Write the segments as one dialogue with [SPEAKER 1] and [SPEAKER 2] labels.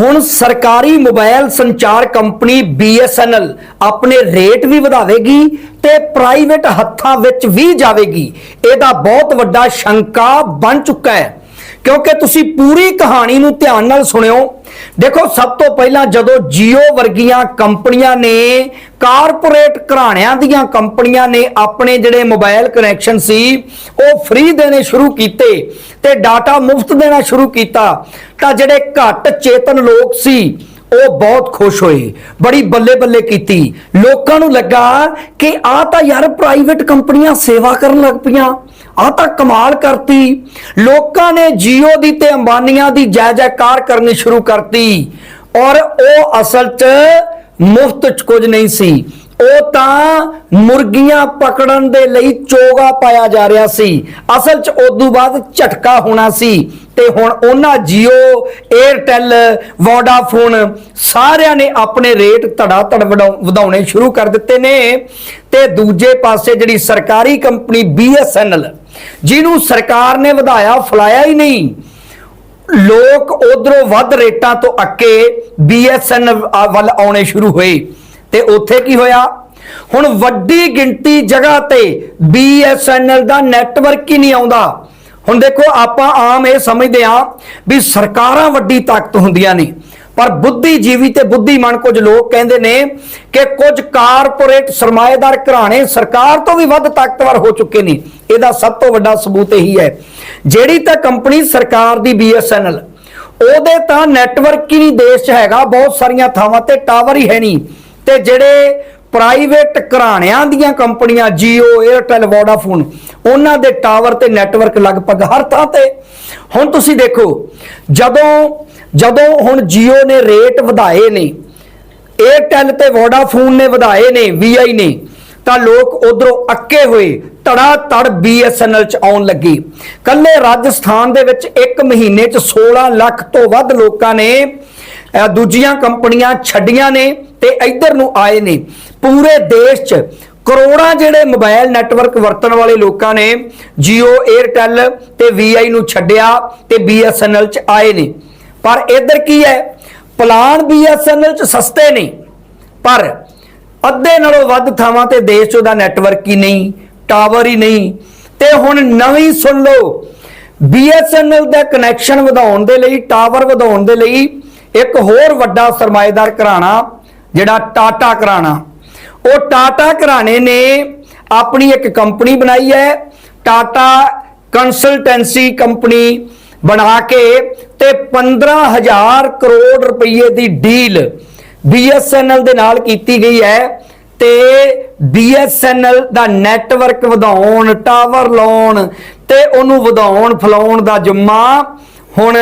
[SPEAKER 1] ਹੁਣ ਸਰਕਾਰੀ ਮੋਬਾਈਲ ਸੰਚਾਰ ਕੰਪਨੀ BSNL ਆਪਣੇ ਰੇਟ ਵੀ ਵਧਾਵੇਗੀ ਤੇ ਪ੍ਰਾਈਵੇਟ ਹੱਥਾਂ ਵਿੱਚ ਵੀ ਜਾਵੇਗੀ। ਇਹਦਾ ਬਹੁਤ ਵੱਡਾ ਸ਼ੰਕਾ ਬਣ ਚੁੱਕਾ ਹੈ। ਕਿਉਂਕਿ ਤੁਸੀਂ ਪੂਰੀ ਕਹਾਣੀ ਨੂੰ ਧਿਆਨ ਨਾਲ ਸੁਣਿਓ। ਦੇਖੋ, ਸਭ ਤੋਂ ਪਹਿਲਾਂ ਜਦੋਂ ਜੀਓ ਵਰਗੀਆਂ ਕੰਪਨੀਆਂ ਨੇ, ਕਾਰਪੋਰੇਟ ਘਰਾਣਿਆਂ ਦੀਆਂ ਕੰਪਨੀਆਂ ਨੇ ਆਪਣੇ ਜਿਹੜੇ ਮੋਬਾਈਲ ਕਨੈਕਸ਼ਨ ਸੀ, ਉਹ ਫ੍ਰੀ ਦੇਣੇ ਸ਼ੁਰੂ ਕੀਤੇ ਤੇ ਡਾਟਾ ਮੁਫਤ ਦੇਣਾ ਸ਼ੁਰੂ ਕੀਤਾ, ਤਾਂ ਜਿਹੜੇ ਘੱਟ ਚੇਤਨ ਲੋਕ ਸੀ ਉਹ ਬਹੁਤ ਖੁਸ਼ ਹੋਏ ਬੜੀ ਬੱਲੇ ਬੱਲੇ ਕੀਤੀ। ਲੋਕਾਂ ਨੂੰ ਲੱਗਾ ਕਿ ਆ ਤਾਂ ਯਾਰ ਪ੍ਰਾਈਵੇਟ ਕੰਪਨੀਆਂ ਸੇਵਾ ਕਰਨ ਲੱਗ ਪਈਆਂ ਆ ਤਾਂ ਕਮਾਲ ਕਰਤੀ। ਲੋਕਾਂ ਨੇ Jio ਦੀ ਤੇ ਅੰਬਾਨੀਆਂ ਦੀ ਜੈ ਜੈਕਾਰ ਕਰਨੀ ਸ਼ੁਰੂ ਕਰਤੀ। ਔਰ ਉਹ ਅਸਲ 'ਚ ਮੁਫਤ 'ਚ ਕੁਝ ਨਹੀਂ ਸੀ। ਉਹ ਤਾਂ ਮੁਰਗੀਆਂ ਪਕੜਨ ਦੇ ਲਈ ਚੋਗਾ ਪਾਇਆ ਜਾ ਰਿਹਾ ਸੀ। ਅਸਲ 'ਚ ਉਦੋਂ ਬਾਅਦ ਝਟਕਾ ਹੋਣਾ ਸੀ। ਤੇ ਹੁਣ ਉਹਨਾਂ Jio Airtel, Vodafone ਸਾਰਿਆਂ ਨੇ ਆਪਣੇ ਰੇਟ ਧੜਾ ਧੜ ਵਧਾਉ- ਵਧਾਉਣੇ ਸ਼ੁਰੂ ਕਰ ਦਿੱਤੇ ਨੇ। ਤੇ ਦੂਜੇ ਪਾਸੇ ਜਿਹੜੀ ਸਰਕਾਰੀ ਕੰਪਨੀ BSNL ਜਿਹਨੂੰ ਸਰਕਾਰ ਨੇ ਵਧਾਇਆ, ਫਲਾਇਆ ਹੀ ਨਹੀਂ। ਲੋਕ ਉਧਰੋਂ ਵੱਧ ਰੇਟਾਂ ਤੋਂ ਅੱਕੇ BSNL ਵੱਲ ਆਉਣੇ ਸ਼ੁਰੂ ਹੋਏ। ਤੇ ਉੱਥੇ ਕੀ ਹੋਇਆ? ਹੁਣ ਵੱਡੀ ਗਿਣਤੀ ਜਗ੍ਹਾ ਤੇ BSNL ਦਾ ਨੈਟਵਰਕ ਹੀ ਨਹੀਂ ਆਉਂਦਾ। ਹੁਣ ਦੇਖੋ, ਆਪਾਂ ਆਮ ਇਹ ਸਮਝਦੇ ਹਾਂ ਵੀ ਸਰਕਾਰਾਂ ਵੱਡੀ ਤਾਕਤ ਹੁੰਦੀਆਂ ਨੇ, ਪਰ ਬੁੱਧੀਜੀਵੀ ਤੇ ਬੁੱਧੀਮਾਨ ਕੁਝ ਲੋਕ ਕਹਿੰਦੇ ਨੇ ਕਿ ਕੁਝ ਕਾਰਪੋਰੇਟ ਸਰਮਾਏਦਾਰ ਘਰਾਣੇ ਸਰਕਾਰ ਤੋਂ ਵੀ ਵੱਧ ਤਾਕਤਵਰ ਹੋ ਚੁੱਕੇ ਨੇ। ਇਹਦਾ ਸਭ ਤੋਂ ਵੱਡਾ ਸਬੂਤ ਇਹੀ ਹੈ, ਜਿਹੜੀ ਤਾਂ ਕੰਪਨੀ ਸਰਕਾਰ ਦੀ BSNL ਉਹਦੇ ਤਾਂ ਨੈਟਵਰਕ ਹੀ ਨਹੀਂ, ਦੇਸ਼ 'ਚ ਹੈਗਾ, ਬਹੁਤ ਸਾਰੀਆਂ ਥਾਵਾਂ ਤੇ ਟਾਵਰ ਹੀ ਹੈ ਨਹੀਂ, ਤੇ ਜਿਹੜੇ ਪ੍ਰਾਈਵੇਟ ਘਰਾਣਿਆਂ ਦੀਆਂ ਕੰਪਨੀਆਂ Jio, Airtel, Vodafone, ਉਹਨਾਂ ਦੇ ਟਾਵਰ ਤੇ ਨੈਟਵਰਕ ਲਗਭਗ ਹਰ ਥਾਂ ਤੇ। ਹੁਣ ਤੁਸੀਂ ਦੇਖੋ, ਜਦੋਂ ਜਦੋਂ ਹੁਣ Jio ਨੇ ਰੇਟ ਵਧਾਏ ਨੇ, Airtel ਤੇ Vodafone ਨੇ ਵਧਾਏ ਨੇ, VI ਨੇ, ਤਾਂ ਲੋਕ ਉਧਰੋਂ ਅੱਕੇ ਹੋਏ ਧੜਾ ਧੜ BSNL ਚ ਆਉਣ ਲੱਗੇ। ਕੱਲੇ ਰਾਜਸਥਾਨ ਦੇ ਵਿੱਚ ਇੱਕ ਮਹੀਨੇ ਚ 16 ਲੱਖ ਤੋਂ ਵੱਧ ਲੋਕਾਂ ਨੇ ਦੂਜੀਆਂ ਕੰਪਨੀਆਂ ਛੱਡੀਆਂ ਨੇ ਤੇ ਇੱਧਰ ਨੂੰ ਆਏ ਨੇ। ਪੂਰੇ ਦੇਸ਼ ਚ ਕਰੋੜਾਂ ਜਿਹੜੇ ਮੋਬਾਈਲ ਨੈਟਵਰਕ ਵਰਤਣ ਵਾਲੇ ਲੋਕਾਂ ਨੇ Jio Airtel ਤੇ VI ਨੂੰ ਛੱਡਿਆ ਤੇ BSNL ਚ ਆਏ ਨੇ। ਪਰ ਇੱਧਰ ਕੀ ਹੈ ਪਲਾਨ BSNL ਚ ਸਸਤੇ ਨੇ, ਪਰ ਅੱਧੇ ਨਾਲੋਂ ਵੱਧ ਥਾਵਾਂ ਤੇ ਦੇਸ਼ 'ਚ ਉਹਦਾ ਨੈਟਵਰਕ ਹੀ ਨਹੀਂ, ਟਾਵਰ ਹੀ ਨਹੀਂ। ਤੇ ਹੁਣ ਨਵੀਂ ਸੁਣ ਲਓ BSNL ਦਾ ਕਨੈਕਸ਼ਨ ਵਧਾਉਣ ਦੇ ਲਈ, ਟਾਵਰ ਵਧਾਉਣ ਦੇ ਲਈ ਇੱਕ ਹੋਰ ਵੱਡਾ ਸਰਮਾਏਦਾਰ ਘਰਾਣਾ, ਜਿਹੜਾ ਟਾਟਾ ਘਰਾਣਾ। ਉਹ ਟਾਟਾ ਘਰਾਣੇ ਨੇ ਆਪਣੀ ਇੱਕ ਕੰਪਨੀ ਬਣਾਈ ਹੈ, ਟਾਟਾ ਕੰਸਲਟੈਂਸੀ ਕੰਪਨੀ ਬਣਾ ਕੇ ਤੇ 15000 ਕਰੋੜ ਰੁਪਏ ਦੀ ਡੀਲ BSNL ਦੇ ਨਾਲ ਕੀਤੀ ਗਈ ਹੈ ਤੇ BSNL ਦਾ ਨੈਟਵਰਕ ਵਧਾਉਣ, ਟਾਵਰ ਲਾਉਣ ਤੇ ਉਹਨੂੰ ਵਧਾਉਣ, ਫਲਾਉਣ ਦਾ ਜੁਮਾ ਹੁਣ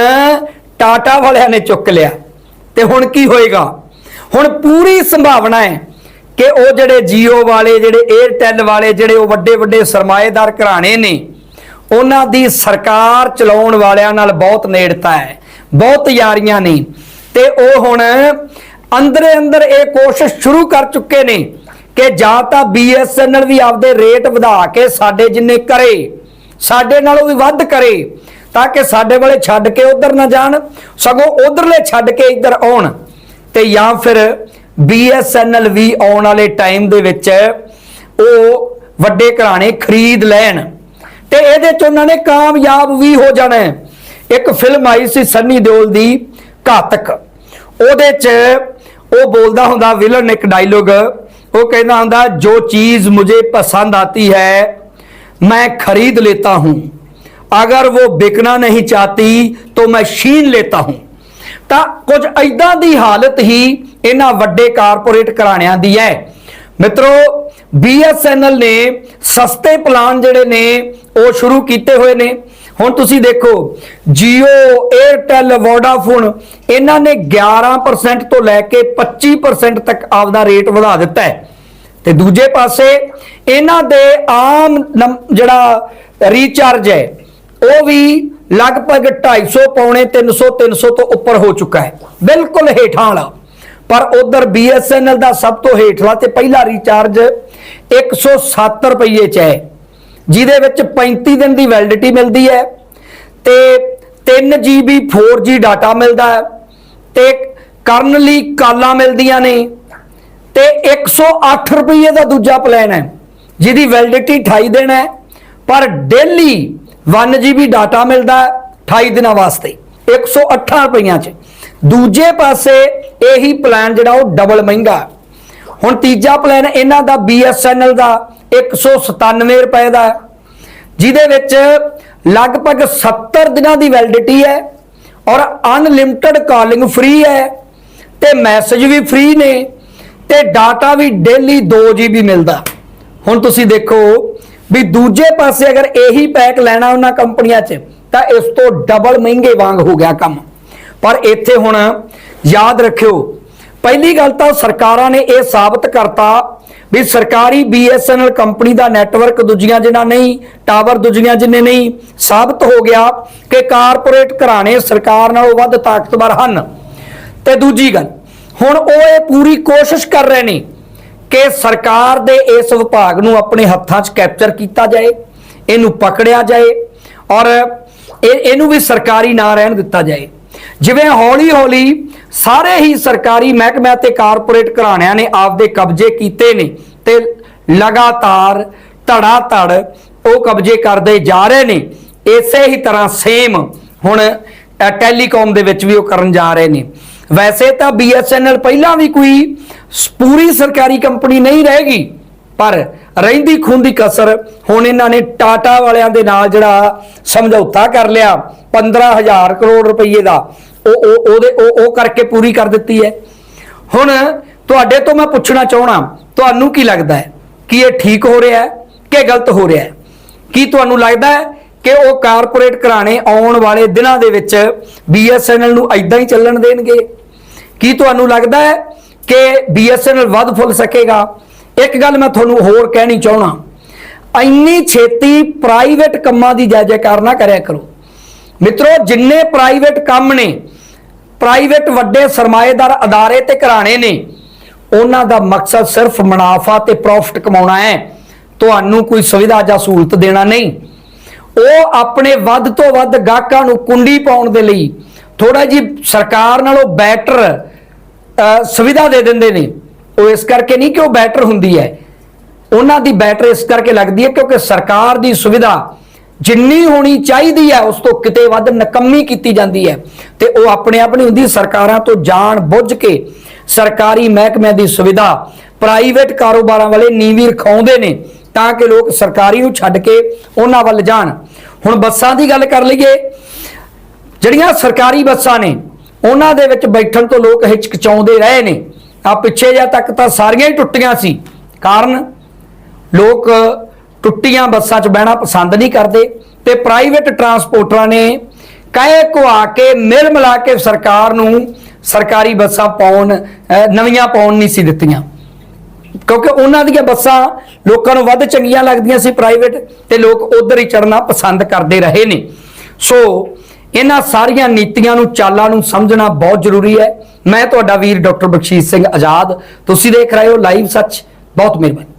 [SPEAKER 1] ਟਾਟਾ ਵਾਲਿਆਂ ਨੇ ਚੁੱਕ ਲਿਆ। ਤੇ ਹੁਣ ਕੀ ਹੋਏਗਾ? ਹੁਣ ਪੂਰੀ ਸੰਭਾਵਨਾ ਹੈ ਕਿ ਉਹ ਜਿਹੜੇ ਜੀਓ ਵਾਲੇ, ਜਿਹੜੇ Airtel ਵਾਲੇ, ਜਿਹੜੇ ਉਹ ਵੱਡੇ ਵੱਡੇ ਸਰਮਾਏਦਾਰ ਘਰਾਣੇ ਨੇ, ਉਹਨਾਂ ਦੀ ਸਰਕਾਰ ਚਲਾਉਣ ਵਾਲਿਆਂ ਨਾਲ ਬਹੁਤ ਨੇੜਤਾ ਹੈ, ਬਹੁਤ ਯਾਰੀਆਂ ਨੇ। ਤੇ ਉਹ ਹੁਣ ਅੰਦਰੇ ਅੰਦਰ ਇਹ ਕੋਸ਼ਿਸ਼ ਸ਼ੁਰੂ ਕਰ ਚੁੱਕੇ ਨੇ ਕਿ ਜਾਂ ਤਾਂ BSNL ਵੀ ਆਪਦੇ ਰੇਟ ਵਧਾ ਕੇ ਸਾਡੇ ਜਿੰਨੇ ਕਰੇ, ਸਾਡੇ ਨਾਲੋਂ ਵੀ ਵੱਧ ਕਰੇ ਤਾਂ ਕਿ ਸਾਡੇ ਵਾਲੇ ਛੱਡ ਕੇ ਉਧਰ ਨਾ ਜਾਣ, ਸਗੋਂ ਉਧਰਲੇ ਛੱਡ ਕੇ ਇੱਧਰ ਆਉਣ। ਤੇ ਜਾਂ ਫਿਰ BSNL ਵੀ ਆਉਣ ਵਾਲੇ ਟਾਈਮ ਦੇ ਵਿੱਚ ਉਹ ਵੱਡੇ ਘਰਾਣੇ ਖਰੀਦ ਲੈਣ। ਤੇ ਇਹਦੇ ਚ ਉਹਨਾਂ ਨੇ ਕਾਮਯਾਬ ਵੀ ਹੋ ਜਾਣਾ ਇੱਕ ਫਿਲਮ ਆਈ ਸੀ ਸੰਨੀ ਦਿਓਲ ਦੀ, ਘਾਤਕ। ਉਹਦੇ ਚ ਉਹ ਬੋਲਦਾ ਹੁੰਦਾ ਵਿਲਨ ਇੱਕ ਡਾਇਲੋਗ ਉਹ ਕਹਿੰਦਾ ਹੁੰਦਾ, ਜੋ ਚੀਜ਼ ਮੁਝੇ ਪਸੰਦ ਆਤੀ ਹੈ, ਮੈਂ ਖਰੀਦ ਲੇਤਾ ਹੂੰ। अगर वो बिकना नहीं चाहती तो मैं छीन लेता हूं ਤਾਂ ਕੁਝ ਐਦਾਂ ਦੀ ਹਾਲਤ ਹੀ ਇਹਨਾਂ ਵੱਡੇ ਕਾਰਪੋਰੇਟ ਘਰਾਣਿਆਂ ਦੀ ਹੈ ਮਿੱਤਰੋ BSNL ਨੇ ਸਸਤੇ ਪਲਾਨ ਜਿਹੜੇ ਨੇ ਉਹ ਸ਼ੁਰੂ ਕੀਤੇ ਹੋਏ ਨੇ ਹੁਣ ਤੁਸੀਂ ਦੇਖੋ Jio Airtel Vodafone ਇਹਨਾਂ ਨੇ 11% ਤੋਂ ਲੈ ਕੇ 25% ਤੱਕ ਆਪਦਾ ਰੇਟ ਵਧਾ ਦਿੱਤਾ ਹੈ ਤੇ ਦੂਜੇ ਪਾਸੇ ਇਹਨਾਂ ਦੇ ਆਮ ਨੰਮ- ਜਿਹੜਾ ਰੀਚਾਰਜ ਹੈ ਉਹ ਵੀ ਲਗਭਗ 250 ਪੌਣੇ 300 300 ਤੋਂ ਉੱਪਰ ਹੋ ਚੁੱਕਾ ਹੈ। ਬਿਲਕੁਲ ਹੇਠਾਂ ਵਾਲਾ। ਪਰ ਉਧਰ BSNL ਦਾ ਸਭ ਤੋਂ ਹੇਠਲਾ ਤੇ ਪਹਿਲਾ ਰੀਚਾਰਜ 107 ਰੁਪਏ ਚ ਹੈ। ਜਿਹਦੇ ਵਿੱਚ 35 ਦਿਨ ਦੀ ਵੈਲਿਡਿਟੀ ਮਿਲਦੀ ਹੈ ਤੇ 3 GB 4G ਡਾਟਾ ਮਿਲਦਾ ਹੈ ਤੇ ਕਰਨ ਲਈ ਕਾਲਾਂ ਮਿਲਦੀਆਂ ਨੇ ਤੇ 108 ਰੁਪਏ ਦਾ ਦੂਜਾ ਪਲਾਨ ਹੈ, ਜਿਹਦੀ ਵੈਲਿਡਿਟੀ 28 ਦਿਨ ਹੈ। ਪਰ ਡੇਲੀ 1 GB ਡਾਟਾ ਮਿਲਦਾ ਹੈ 28 ਦਿਨਾਂ ਵਾਸਤੇ 108 ਰੁਪਈਆਂ 'ਚ। ਦੂਜੇ ਪਾਸੇ ਇਹੀ ਪਲਾਨ ਜਿਹੜਾ ਉਹ ਡਬਲ ਮਹਿੰਗਾ ਹੁਣ ਤੀਜਾ ਪਲਾਨ ਇਹਨਾਂ ਦਾ BSNL ਦਾ 197 ਰੁਪਏ ਦਾ ਜਿਹਦੇ ਵਿੱਚ ਲਗਭਗ 70 ਦਿਨਾਂ ਦੀ ਵੈਲਿਡਿਟੀ ਹੈ ਔਰ ਅਨਲਿਮਟਿਡ ਕਾਲਿੰਗ ਫ੍ਰੀ ਹੈ ਤੇ ਮੈਸੇਜ ਵੀ ਫ੍ਰੀ ਨੇ ਤੇ ਡਾਟਾ ਵੀ ਡੇਲੀ 2 GB ਮਿਲਦਾ। ਹੁਣ ਤੁਸੀਂ ਦੇਖੋ ਵੀ ਦੂਜੇ ਪਾਸੇ ਅਗਰ ਇਹੀ ਪੈਕ ਲੈਣਾ ਉਹਨਾਂ ਕੰਪਨੀਆਂ 'ਚ, ਤਾਂ ਇਸ ਤੋਂ ਡਬਲ ਮਹਿੰਗੇ ਵਾਂਗ ਹੋ ਗਿਆ ਕੰਮ। ਪਰ ਇੱਥੇ ਹੁਣ ਯਾਦ ਰੱਖਿਓ, ਪਹਿਲੀ ਗੱਲ ਤਾਂ ਸਰਕਾਰਾਂ ਨੇ ਇਹ ਸਾਬਤ ਕਰਤਾ ਵੀ ਸਰਕਾਰੀ BSNL ਕੰਪਨੀ ਦਾ ਨੈਟਵਰਕ ਦੂਜੀਆਂ ਜਿਨ੍ਹਾਂ ਨਹੀਂ, ਟਾਵਰ ਦੂਜੀਆਂ ਜਿੰਨੇ ਨਹੀਂ, ਸਾਬਤ ਹੋ ਗਿਆ ਕਿ ਕਾਰਪੋਰੇਟ ਘਰਾਣੇ ਸਰਕਾਰ ਨਾਲੋਂ ਵੱਧ ਤਾਕਤਵਰ ਹਨ। ਤੇ ਦੂਜੀ ਗੱਲ, ਹੁਣ ਉਹ ਇਹ ਪੂਰੀ ਕੋਸ਼ਿਸ਼ ਕਰ ਰਹੇ ਨੇ ਕਿ ਸਰਕਾਰ ਦੇ ਇਸ ਵਿਭਾਗ ਨੂੰ ਆਪਣੇ ਹੱਥਾਂ 'ਚ ਕੈਪਚਰ ਕੀਤਾ ਜਾਏ ਇਹਨੂੰ ਪਕੜਿਆ ਜਾਏ ਔਰ ਇਹ ਇਹਨੂੰ ਵੀ ਸਰਕਾਰੀ ਨਾ ਰਹਿਣ ਦਿੱਤਾ ਜਾਏ। ਜਿਵੇਂ ਹੌਲੀ ਹੌਲੀ ਸਾਰੇ ਹੀ ਸਰਕਾਰੀ ਮਹਿਕਮਿਆਂ ਤੇ ਕਾਰਪੋਰੇਟ ਘਰਾਣਿਆਂ ਨੇ ਆਪਦੇ ਕਬਜ਼ੇ ਕੀਤੇ ਨੇ ਤੇ ਲਗਾਤਾਰ ਧੜਾ ਧੜ ਉਹ ਕਬਜ਼ੇ ਕਰਦੇ ਜਾ ਰਹੇ ਨੇ। ਇਸੇ ਹੀ ਤਰ੍ਹਾਂ ਸੇਮ ਹੁਣ ਅ, ਟੈਲੀਕਾਮ ਦੇ ਵਿੱਚ ਵੀ ਉਹ ਕਰਨ ਜਾ ਰਹੇ ਨੇ। ਵੈਸੇ ਤਾਂ BSNL ਪਹਿਲਾਂ ਵੀ ਕੋਈ ਪੂਰੀ ਸਰਕਾਰੀ ਕੰਪਨੀ ਨਹੀਂ ਰਹੇਗੀ, ਪਰ ਰਹਿੰਦੀ ਖੂੰਦੀ ਕਸਰ ਹੁਣ ਇਹਨਾਂ ਨੇ ਟਾਟਾ ਵਾਲਿਆਂ ਦੇ ਨਾਲ ਜਿਹੜਾ ਸਮਝੌਤਾ ਕਰ ਲਿਆ 15000 ਕਰੋੜ ਰੁਪਏ ਦਾ। ਉਹ ਉਹ ਉਹਦੇ ਉਹ ਉਹ ਕਰਕੇ ਪੂਰੀ ਕਰ ਦਿੱਤੀ ਹੈ। ਹੁਣ ਤੁਹਾਡੇ ਤੋਂ ਮੈਂ ਪੁੱਛਣਾ ਚਾਹਣਾ ਤੁਹਾਨੂੰ ਕੀ ਲੱਗਦਾ ਹੈ? ਕਿ ਇਹ ਠੀਕ ਹੋ ਰਿਹਾ ਹੈ ਕਿ ਗਲਤ ਹੋ ਰਿਹਾ ਹੈ? ਕੀ ਤੁਹਾਨੂੰ ਲੱਗਦਾ ਹੈ ਕਿ ਉਹ ਕਾਰਪੋਰੇਟ ਘਰਾਣੇ ਆਉਣ ਵਾਲੇ ਦਿਨਾਂ ਦੇ ਵਿੱਚ BSNL ਨੂੰ ਐਦਾਂ ਹੀ ਚੱਲਣ ਦੇਣਗੇ? ਕੀ ਤੁਹਾਨੂੰ ਲੱਗਦਾ ਹੈ ਕਿ BSNL ਵੱਧ ਫੁੱਲ ਸਕੇਗਾ? ਇੱਕ ਗੱਲ ਮੈਂ ਤੁਹਾਨੂੰ ਹੋਰ ਕਹਿਣੀ ਚਾਹਣਾ ਇੰਨੀ ਛੇਤੀ ਪ੍ਰਾਈਵੇਟ ਕੰਮਾਂ ਦੀ ਜੈ ਜੈਕਾਰ ਨਾ ਕਰਿਆ ਕਰੋ। ਮਿੱਤਰੋ, ਜਿੰਨੇ ਪ੍ਰਾਈਵੇਟ ਕੰਮ ਨੇ, ਪ੍ਰਾਈਵੇਟ ਵੱਡੇ ਸਰਮਾਏਦਾਰ ਅਦਾਰੇ ਤੇ ਘਰਾਣੇ ਨੇ, ਉਹਨਾਂ ਦਾ ਮਕਸਦ ਸਿਰਫ ਮੁਨਾਫਾ ਤੇ ਪ੍ਰੋਫਿਟ ਕਮਾਉਣਾ ਹੈ। ਤੁਹਾਨੂੰ ਕੋਈ ਸੁਵਿਧਾ ਜਾਂ ਸਹੂਲਤ ਦੇਣਾ ਨਹੀਂ। ਉਹ ਆਪਣੇ ਵੱਧ ਤੋਂ ਵੱਧ ਗਾਹਕਾਂ ਨੂੰ ਕੁੰਡੀ ਪਾਉਣ ਦੇ ਲਈ ਥੋੜਾ ਜੀ ਸਰਕਾਰ ਨਾਲੋਂ ਬੈਟਰ ਸੁਵਿਧਾ ਦੇ ਦਿੰਦੇ ਨੇ। ਉਹ ਇਸ ਕਰਕੇ ਨਹੀਂ ਕਿ ਉਹ ਬੈਟਰ ਹੁੰਦੀ ਹੈ। ਉਹਨਾਂ ਦੀ ਬੈਟਰ ਇਸ ਕਰਕੇ ਲੱਗਦੀ ਹੈ ਕਿਉਂਕਿ ਸਰਕਾਰ ਦੀ ਸੁਵਿਧਾ ਜਿੰਨੀ ਹੋਣੀ ਚਾਹੀਦੀ ਹੈ, ਉਸ ਤੋਂ ਕਿਤੇ ਵੱਧ ਨਕੰਮੀ ਕੀਤੀ ਜਾਂਦੀ ਹੈ। ਤੇ ਉਹ ਆਪਣੇ ਆਪ ਨਹੀਂ ਹੁੰਦੀ, ਸਰਕਾਰਾਂ ਤੋਂ ਜਾਣ ਬੁੱਝ ਕੇ ਸਰਕਾਰੀ ਮਹਿਕਮਿਆਂ ਦੀ ਸੁਵਿਧਾ ਪ੍ਰਾਈਵੇਟ ਕਾਰੋਬਾਰਾਂ ਵਾਲੇ ਨੀਵੀਂ ਰਖਾਉਂਦੇ ਨੇ ਤਾਂ ਕਿ ਲੋਕ ਸਰਕਾਰੀ ਨੂੰ ਛੱਡ ਕੇ ਉਹਨਾਂ ਵੱਲ ਜਾਣ। ਹੁਣ ਬੱਸਾਂ ਦੀ ਗੱਲ ਕਰ ਲਈਏ ਜਿਹੜੀਆਂ ਸਰਕਾਰੀ ਬੱਸਾਂ ਨੇ, ਉਹਨਾਂ ਦੇ ਵਿੱਚ ਬੈਠਣ ਤੋਂ ਲੋਕ ਹਿਚਕਚਾਉਂਦੇ ਰਹੇ ਨੇ। ਆ ਪਿੱਛੇ ਜਾਂ ਤੱਕ ਤਾਂ ਸਾਰੀਆਂ ਹੀ ਟੁੱਟੀਆਂ ਸੀ। ਕਾਰਨ, ਲੋਕ ਟੁੱਟੀਆਂ ਬੱਸਾਂ 'ਚ ਬਹਿਣਾ ਪਸੰਦ ਨਹੀਂ ਕਰਦੇ ਤੇ ਪ੍ਰਾਈਵੇਟ ਟਰਾਂਸਪੋਰਟਰਾਂ ਨੇ ਕਹੇ ਕੁਆ ਕੇ ਮਿਲ ਮਿਲਾ ਕੇ ਸਰਕਾਰ ਨੂੰ ਸਰਕਾਰੀ ਬੱਸਾਂ ਪਾਉਣ ਨਵੀਆਂ ਪਾਉਣ ਨਹੀਂ ਸੀ ਦਿੱਤੀਆਂ। ਕਿਉਂਕਿ ਉਹਨਾਂ ਦੀਆਂ ਬੱਸਾਂ ਲੋਕਾਂ ਨੂੰ ਵੱਧ ਚੰਗੀਆਂ ਲੱਗਦੀਆਂ ਸੀ ਪ੍ਰਾਈਵੇਟ ਤੇ ਲੋਕ ਉਧਰ ਹੀ ਚੜਨਾ ਪਸੰਦ ਕਰਦੇ ਰਹੇ ਨੇ। ਸੋ ਇਹਨਾਂ ਸਾਰੀਆਂ ਨੀਤੀਆਂ ਨੂੰ, ਚਾਲਾਂ ਨੂੰ ਸਮਝਣਾ ਬਹੁਤ ਜ਼ਰੂਰੀ ਹੈ। ਮੈਂ ਤੁਹਾਡਾ ਵੀਰ ਡਾਕਟਰ ਬਖਸ਼ੀਸ਼ ਸਿੰਘ ਆਜ਼ਾਦ। ਤੁਸੀਂ ਦੇਖ ਰਹੇ ਹੋ ਲਾਈਵ ਸੱਚ। ਬਹੁਤ ਮਿਹਰਬਾਨੀ।